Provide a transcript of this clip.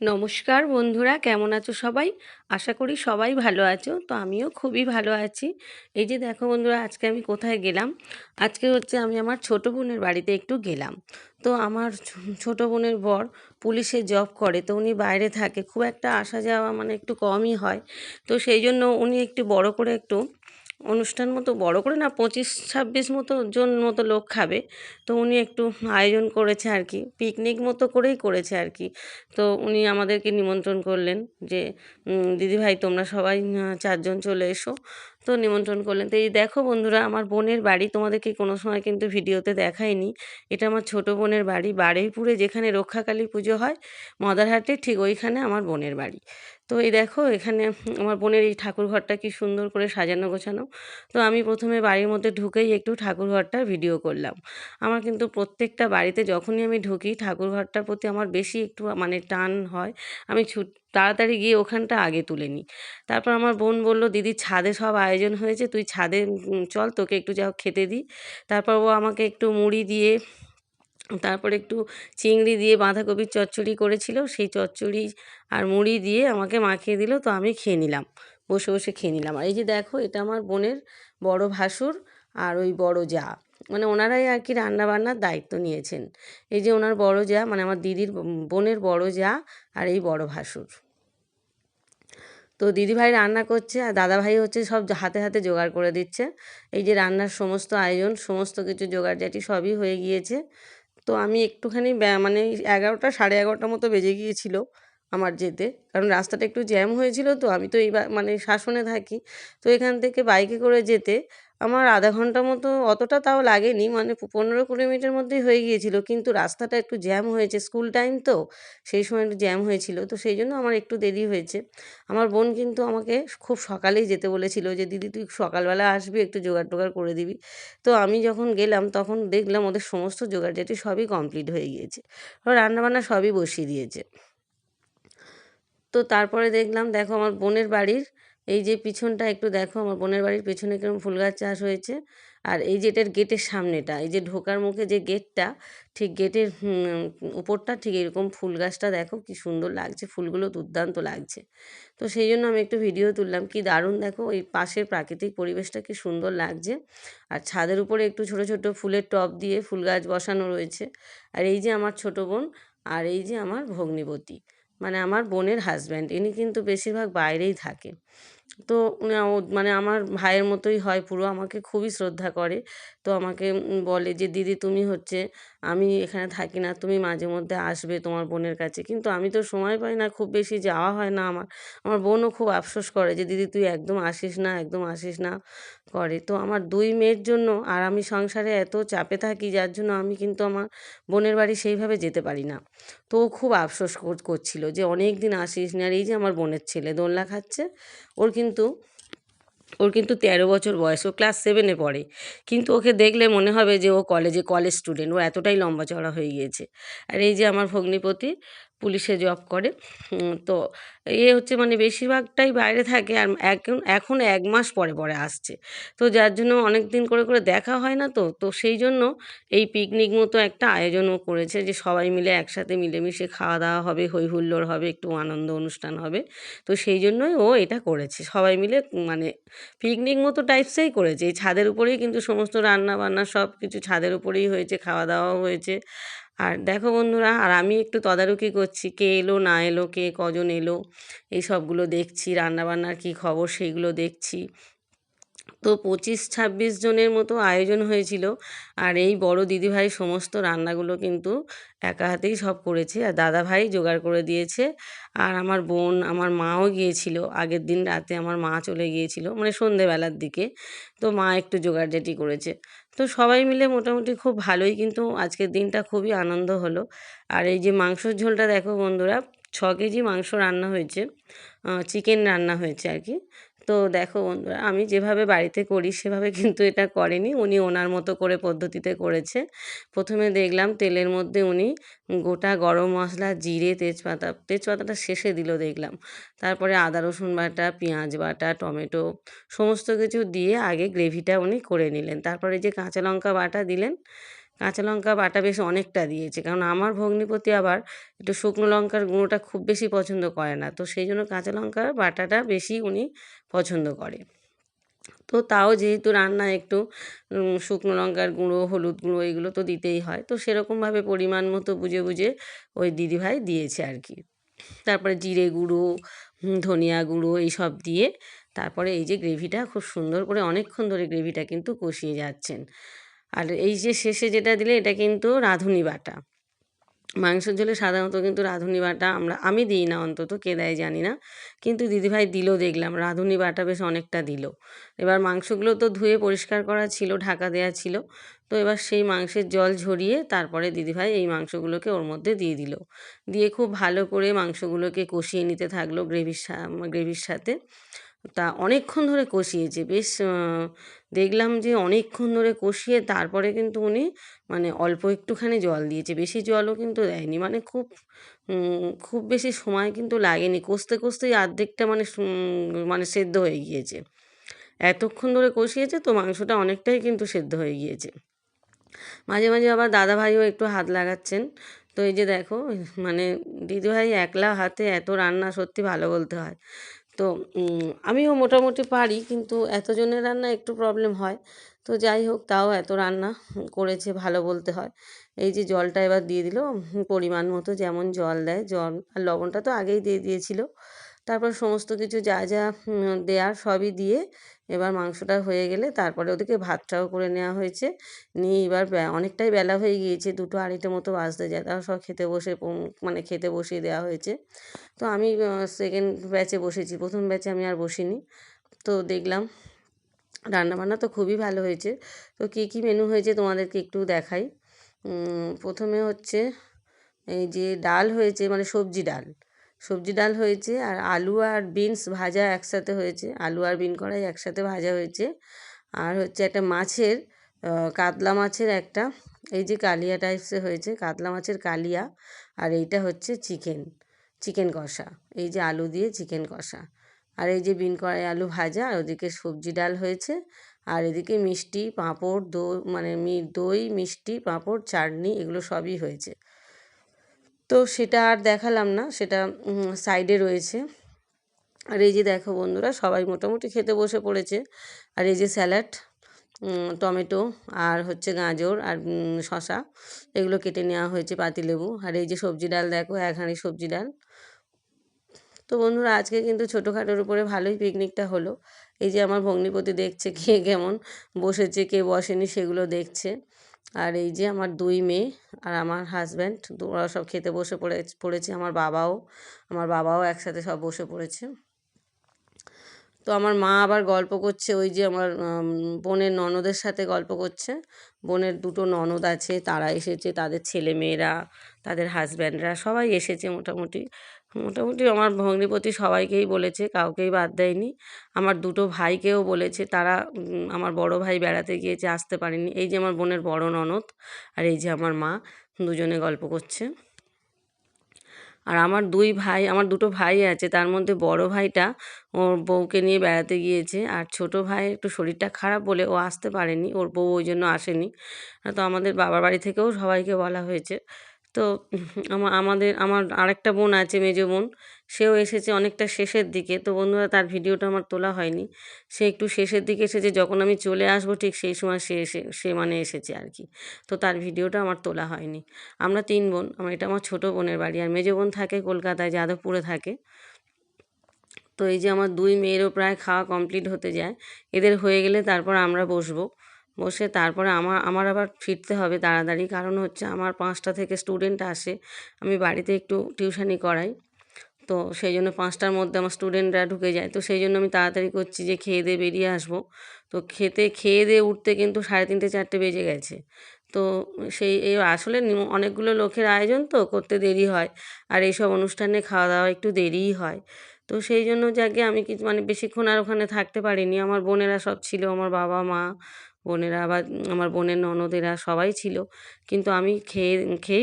নমস্কার বন্ধুরা, কেমন আছো সবাই? আশা করি সবাই ভালো আছো। তো আমিও খুবই ভালো আছি। এই যে দেখো বন্ধুরা, আজকে আমি কোথায় গেলাম? আজকে হচ্ছে আমি আমার ছোট বোনের বাড়িতে একটু গেলাম। তো আমার ছোট বোনের বর পুলিশে জব করে, তো উনি বাইরে থাকে। খুব একটা আসা যাওয়া মানে একটু কমই হয়। তো সেই জন্য উনি একটু বড় করে একটু অনুষ্ঠান মতো বড় করে না, পঁচিশ ছাব্বিশ মতো জন মতো লোক খাবে। তো উনি একটু আয়োজন করেছে আর কি পিকনিক মতো করেই করেছে আর কি। তো উনি আমাদেরকে নিমন্ত্রণ করলেন যে দিদিভাই তোমরা সবাই চারজন চলে এসো। তো নিমন্ত্রণ করলেন। তো এই দেখো বন্ধুরা, আমার বোনের বাড়ি তোমাদেরকে কোনো সময় কিন্তু ভিডিওতে দেখায়নি এটা আমার ছোট বোনের বাড়ি বারুইপুরে যেখানে রক্ষাকালী পুজো হয় মদারহাটে ঠিক ওইখানে আমার বোনের বাড়ি। তো এই দেখো, এখানে আমার বোনের এই ঠাকুর ঘরটা কি সুন্দর করে সাজানো গোছানো। তো আমি প্রথমে বাড়ির মধ্যে ঢুকেই একটু ঠাকুর ঘরটার ভিডিও করলাম। আমার কিন্তু প্রত্যেকটা বাড়িতে যখনই আমি ঢুকি, ঠাকুর ঘরটার প্রতি আমার বেশি একটু মানে টান হয়। আমি ছুট তাড়াতাড়ি গিয়ে ওখানটা আগে তুলে নিই। তারপর আমার বোন বলল, দিদি, ছাদে সব আয়োজন হয়েছে, তুই ছাদে চল, তোকে একটু যা খেতে দিই। তারপর ও আমাকে একটু মুড়ি দিয়ে তারপর একটু চিংড়ি দিয়ে বাঁধাকপির চচ্চড়ি করেছিল, সেই চচ্চড়ি আর মুড়ি দিয়ে আমাকে মাখিয়ে দিল, তো আমি খেয়ে নিলাম, বসে বসে খেয়ে নিলাম। আর এই যে দেখো, এটা আমার বোনের বড় ভাসুর আর ওই বড় যা মানে ওনারাই আর কি রান্নাবান্নার দায়িত্ব নিয়েছেন। এই যে ওনার বড় যা মানে আমার দিদির বোনের বড় যা আর এই বড় ভাসুর। তো দিদিভাই রান্না করছে আর দাদাভাই হচ্ছে সব হাতে হাতে জোগাড় করে দিচ্ছে। এই যে রান্নার সমস্ত আয়োজন, সমস্ত কিছু জোগাড়জাটি সবই হয়ে গিয়েছে। তো আমি একটুখানি মানে এগারোটা, সাড়ে এগারোটার মতো বেজে গিয়েছিল আমার যেতে। কারণ রাস্তাটা একটু জ্যাম হয়েছিল তো, আমি তো এইবার মানে শাসনে থাকি। তো এখান থেকে বাইকে করে যেতে আমার আধা ঘণ্টা মতো অতটা তাও লাগেনি মানে পনেরো কুড়ি মিনিটের মধ্যেই হয়ে গিয়েছিল। কিন্তু রাস্তাটা একটু জ্যাম হয়েছে স্কুল টাইম তো, সেই সময় একটু জ্যাম হয়েছিল। তো সেই জন্য আমার একটু দেরি হয়েছে। আমার বোন কিন্তু আমাকে খুব সকালেই যেতে বলেছিল যে, দিদি, তুই সকালবেলা আসবি, একটু জোগাড় টোগাড় করে দিবি। তো আমি যখন গেলাম, তখন দেখলাম ওদের সমস্ত জোগাড়জাটি সবই কমপ্লিট হয়ে গিয়েছে। রান্নাবান্না সবই বসিয়ে দিয়েছে। তো তারপরে দেখলাম, দেখো আমার বোনের বাড়ির এই যে পিছনটা একটু দেখো, আমার বোনের বাড়ির পেছনে কীরকম ফুল গাছ চাষ হয়েছে। আর এই যে এটার গেটের সামনেটা, এই যে ঢোকার মুখে যে গেটটা, ঠিক গেটের উপরটা ঠিক এরকম ফুল গাছটা দেখো কি সুন্দর লাগছে, ফুলগুলো দুর্দান্ত লাগছে। তো সেই জন্য আমি একটু ভিডিও তুললাম, কি দারুণ দেখো ওই পাশের প্রাকৃতিক পরিবেশটা কি সুন্দর লাগছে। আর ছাদের উপরে একটু ছোট ছোট ফুলের টব দিয়ে ফুল গাছ বসানো রয়েছে। আর এই যে আমার ছোট বোন, আর এই যে আমার ভগ্নিপতি মানে আমার বোনের হাজব্যান্ড, ইনি কিন্তু বেশিরভাগ বাইরেই থাকে। তো মানে আমার ভাইয়ের মতোই হয় পুরো, আমাকে খুবই শ্রদ্ধা করে। তো আমাকে বলে যে, দিদি তুমি হচ্ছে, আমি এখানে থাকি না, তুমি মাঝে মধ্যে আসবে তোমার বোনের কাছে। কিন্তু আমি তো সময় পাই না, খুব বেশি যাওয়া হয় না আমার। আমার বোনও খুব আফসোস করে যে, দিদি তুই একদম আসিস না, একদম আসিস না। করে। তো আমার দুই মেয়ের জন্য আর আমি সংসারে এত চাপে থাকি, যার জন্য আমি কিন্তু আমার বোনের বাড়ি সেইভাবে যেতে পারি না। তো ও খুব আফসোস করছিল যে অনেক দিন আসিস না আর এই যে আমার বোনের ছেলে দোলনা খাচ্ছে, ওর কিন্তু ওর কিন্তু তেরো বছর বয়স, ও ক্লাস সেভেনে পড়ে। কিন্তু ওকে দেখলে মনে হবে যে ও কলেজে কলেজ স্টুডেন্ট ও এতটাই লম্বা চড়া হয়ে গিয়েছে। আর এই যে আমার ভগ্নিপতি পুলিশে জব করে। তো এ হচ্ছে মানে বেশিরভাগটাই বাইরে থাকে আর এখন এখন এক মাস পরে পরে আসছে। তো যার জন্য অনেক দিন করে করে দেখা হয় না তো তো সেই জন্য এই পিকনিক মতো একটা আয়োজনও করেছে যে সবাই মিলে একসাথে মিলেমিশে খাওয়া দাওয়া হবে হই হুল্লোড় হবে, একটু আনন্দ অনুষ্ঠান হবে। তো সেই জন্যই ও এটা করেছে। সবাই মিলে মানে পিকনিক মতো টাইপসেই করেছে। এই ছাদের উপরেই কিন্তু সমস্ত রান্না বান্না সব কিছু ছাদের উপরেই হয়েছে, খাওয়া দাওয়াও হয়েছে। আর দেখো বন্ধুরা, আর আমি একটু তদারকি করছি, কে এলো, না এলো, কে কজন এলো, এই সবগুলো দেখছি, রান্নাবান্নার কী খবর, সেইগুলো দেখছি। তো পঁচিশ ছাব্বিশ জনের মতো আয়োজন হয়েছিল। আর এই বড় দিদিভাই সমস্ত রান্নাগুলো কিন্তু একা হাতেই সব করেছে। আর দাদাভাই জোগাড় করে দিয়েছে। আর আমার বোন, আমার মাও গিয়েছিল। আগের দিন রাতে আমার মা চলে গিয়েছিল মানে সন্ধেবেলার দিকে। তো মা একটু জোগাড়জাটি করেছে। তো সবাই মিলে মোটামুটি খুব ভালোই। কিন্তু আজকের দিনটা খুবই আনন্দ হলো। আর এই যে মাংসর ঝোলটা দেখো বন্ধুরা ছ কেজি মাংস রান্না হয়েছে চিকেন রান্না হয়েছে আর কি। তো দেখো বন্ধুরা, আমি যেভাবে বাড়িতে করি সেভাবে কিন্তু এটা করেনি। উনি ওনার মতো করে পদ্ধতিতে করেছে। প্রথমে দেখলাম তেলের মধ্যে উনি গোটা গরম মশলা, জিরে, তেজপাতা, তেজপাতাটা শেষে দিল দেখলাম। তারপরে আদা, রসুন বাটা, পেঁয়াজ বাটা, টমেটো, সমস্ত কিছু দিয়ে আগে গ্রেভিটা উনি করে নিলেন। তারপরে যে কাঁচা লঙ্কা বাটা দিলেন কাঁচা লঙ্কা বাটা বেশ অনেকটা দিয়েছে। কারণ আমার ভগ্নিপতি আবার একটু শুকনো লঙ্কার গুঁড়োটা খুব বেশি পছন্দ করে না। তো সেই জন্য কাঁচা লঙ্কার বাটাটা বেশি উনি পছন্দ করে। তো তাও যেহেতু রান্না একটু শুকনো লঙ্কার গুঁড়ো, হলুদ গুঁড়ো এগুলো তো দিতেই হয়। তো সেরকমভাবে পরিমাণ মতো বুঝে বুঝে ওই দিদিভাই দিয়েছে আর কি। তারপরে জিরে গুঁড়ো ধনিয়া গুঁড়ো এইসব দিয়ে তারপরে এই যে গ্রেভিটা খুব সুন্দর করে অনেকক্ষণ ধরে গ্রেভিটা কিন্তু কষিয়ে যাচ্ছেন। আর এই যে শেষে যেটা দিলে, এটা কিন্তু রাঁধুনি বাটা। মাংসের ঝোলে সাধারণত কিন্তু রাঁধুনি বাটা আমরা, আমি দিই না অন্তত, কে দেয় জানি না। কিন্তু দিদিভাই দিল দেখলাম, রাঁধুনি বাটা বেশ অনেকটা দিল। এবার মাংসগুলো তো ধুয়ে পরিষ্কার করা ছিল, ঢাকা দেওয়া ছিল। তো এবার সেই মাংসের জল ঝরিয়ে তারপরে দিদিভাই এই মাংসগুলোকে ওর মধ্যে দিয়ে দিল। দিয়ে খুব ভালো করে মাংসগুলোকে কষিয়ে নিতে থাকল গ্রেভির সা, গ্রেভির সাথে। তা অনেকক্ষণ ধরে কষিয়েছে। বেশ দেখলাম যে অনেকক্ষণ ধরে কষিয়ে তারপরে কিন্তু উনি মানে অল্প একটুখানি জল দিয়েছে। বেশি জলও কিন্তু দেয়নি। মানে খুব খুব বেশি সময় কিন্তু লাগেনি। কষতে কষতেই অর্ধেকটা মানে মানে সেদ্ধ হয়ে গিয়েছে। এতক্ষণ ধরে কষিয়েছে তো মাংসটা অনেকটাই কিন্তু সেদ্ধ হয়ে গিয়েছে। মাঝে মাঝে আবার দাদাভাইও একটু হাত লাগাচ্ছেন। তো এই যে দেখো মানে দিদিভাই একলা হাতে এত রান্না সত্যি ভালো বলতে হয়। তো আমিও মোটামুটি পারি কিন্তু এতজনের রান্না একটু প্রবলেম হয়। তো যাই হোক, তাও এত রান্না করেছে, ভালো বলতে হয়। এই যে জলটা এবার দিয়ে দিল পরিমাণ মতো যেমন জল দেয়, জল আর লবণটা তো আগেই দিয়ে দিয়েছিল। তারপর সমস্ত কিছু যা যা দেয়ার সবই দিয়ে এবার মাংসটা হয়ে গেলে তারপরে ওদিকে ভাতটাও করে নেওয়া হয়েছে। নিয়ে এবার অনেকটাই বেলা হয়ে গিয়েছে, দুটো আড়াইটে মতো বাজতে যায় তারা সব খেতে বসে মানে খেতে বসিয়ে দেওয়া হয়েছে। তো আমি সেকেন্ড ব্যাচে বসেছি, প্রথম ব্যাচে আমি আর বসিনি। তো দেখলাম রান্নাবান্না তো খুবই ভালো হয়েছে। তো কী কী মেনু হয়েছে তোমাদেরকে একটু দেখাই। প্রথমে হচ্ছে এই যে ডাল হয়েছে মানে সবজি ডাল। সবজি ডাল হয়েছে আর আলু আর বিনস ভাজা একসাথে হয়েছে। আলু আর বিন কড়াই একসাথে ভাজা হয়েছে। আর হচ্ছে একটা মাছের কাতলা মাছের একটা, এই যে কালিয়া টাইপসে হয়েছে, কাতলা মাছের কালিয়া আর এইটা হচ্ছে চিকেন চিকেন কষা, এই যে আলু দিয়ে চিকেন কষা। আর এই যে বিন কড়াই আলু ভাজা আর ওদিকে সবজি ডাল হয়েছে। আর এদিকে মিষ্টি, পাঁপড় দই মানে দই, মিষ্টি, পাঁপড়, চাটনি এগুলো সবই হয়েছে। তো সেটা আর দেখালাম না, সেটা সাইডে রয়েছে। আর এই যে দেখো বন্ধুরা, সবাই মোটামুটি খেতে বসে পড়েছে। আর এই যে স্যালাড টমেটো আর হচ্ছে গাজর আর শশা এগুলো কেটে নেওয়া হয়েছে পাতিলেবু আর এই যে সবজি ডাল, দেখো এক হাঁড়ি সবজি ডাল। তো বন্ধুরা, আজকে কিন্তু ছোটোখাটোর উপরে ভালোই পিকনিকটা হলো। এই যে আমার ভগ্নিপতি দেখছে কে কেমন বসেছে, কে বসেনি, সেগুলো দেখছে। আর এই যে আমার দুই মেয়ে আর আমার হাজব্যান্ড ওরা সব খেতে বসে পড়ে, পড়েছে, আমার বাবাও আমার বাবাও একসাথে সব বসে পড়েছে। তো আমার মা আবার গল্প করছে, ওই যে আমার বোনের ননদের সাথে গল্প করছে। বোনের দুটো ননদ আছে, তারা এসেছে, তাদের ছেলে মেয়েরা তাদের হাজব্যান্ডরা সবাই এসেছে মোটামুটি। মোটামুটি আমার ভগ্নিপতি সবাইকেই বলেছে, কাউকেই বাদ দেয়নি। আমার দুটো ভাইকেও বলেছে, তারা আমার বড় ভাই বেড়াতে গিয়েছে, আসতে পারেনি। এই যে আমার বোনের বড় ননদ আর এই যে আমার মা, দুজনে গল্প করছে। আর আমার দুই ভাই, আমার দুটো ভাই আছে, তার মধ্যে বড় ভাইটা ওর বউকে নিয়ে বেড়াতে গিয়েছে আর ছোট ভাই একটু শরীরটা খারাপ বলে ও আসতে পারেনি, ওর বউ ওই জন্য আসেনি। তো আমাদের বাবার বাড়ি থেকেও সবাইকে বলা হয়েছে। তো আমাদের, আমার আরেকটা বোন আছে, মেজো বোন, সেও এসেছে অনেকটা শেষের দিকে। তো বন্ধুরা, তার ভিডিওটা আমার তোলা হয়নি। সে একটু শেষের দিকে এসেছে, যখন আমি চলে আসব, ঠিক সেই সময় সে এসে, সে মানে এসেছে আর কি। তো তার ভিডিওটা আমার তোলা হয়নি। আমরা তিন বোন, আমার এটা আমার ছোটো বোনের বাড়ি, আর মেজো বোন থাকে কলকাতায়, যাদবপুরে থাকে। তো এই যে আমার দুই মেয়েরও প্রায় খাওয়া কমপ্লিট হতে যায়। এদের হয়ে গেলে তারপর আমরা বসবো। বসে তারপরে আমার আমার আবার ফিরতে হবে তাড়াতাড়ি। কারণ হচ্ছে আমার পাঁচটা থেকে স্টুডেন্ট আসে, আমি বাড়িতে একটু টিউশানি করাই। তো সেই জন্য পাঁচটার মধ্যে আমার স্টুডেন্টরা ঢুকে যায়। তো সেই জন্য আমি তাড়াতাড়ি করছি যে খেয়ে দিয়ে বেরিয়ে আসব। তো খেতে, খেয়ে দিয়ে উঠতে কিন্তু সাড়ে তিনটে, চারটে বেজে গেছে। তো সেই, এই আসলে অনেকগুলো লোকের আয়োজন তো করতে দেরি হয়। আর এইসব অনুষ্ঠানে খাওয়া দাওয়া একটু দেরিই হয়। তো সেই জন্য যাকে আমি কিছু মানে বেশিক্ষণ আর ওখানে থাকতে পারিনি। আমার বোনেরা সব ছিল, আমার বাবা, মা। বোনেরা আবার আমার বোনের ননদেরা সবাই ছিল। কিন্তু আমি খেয়ে খেয়েই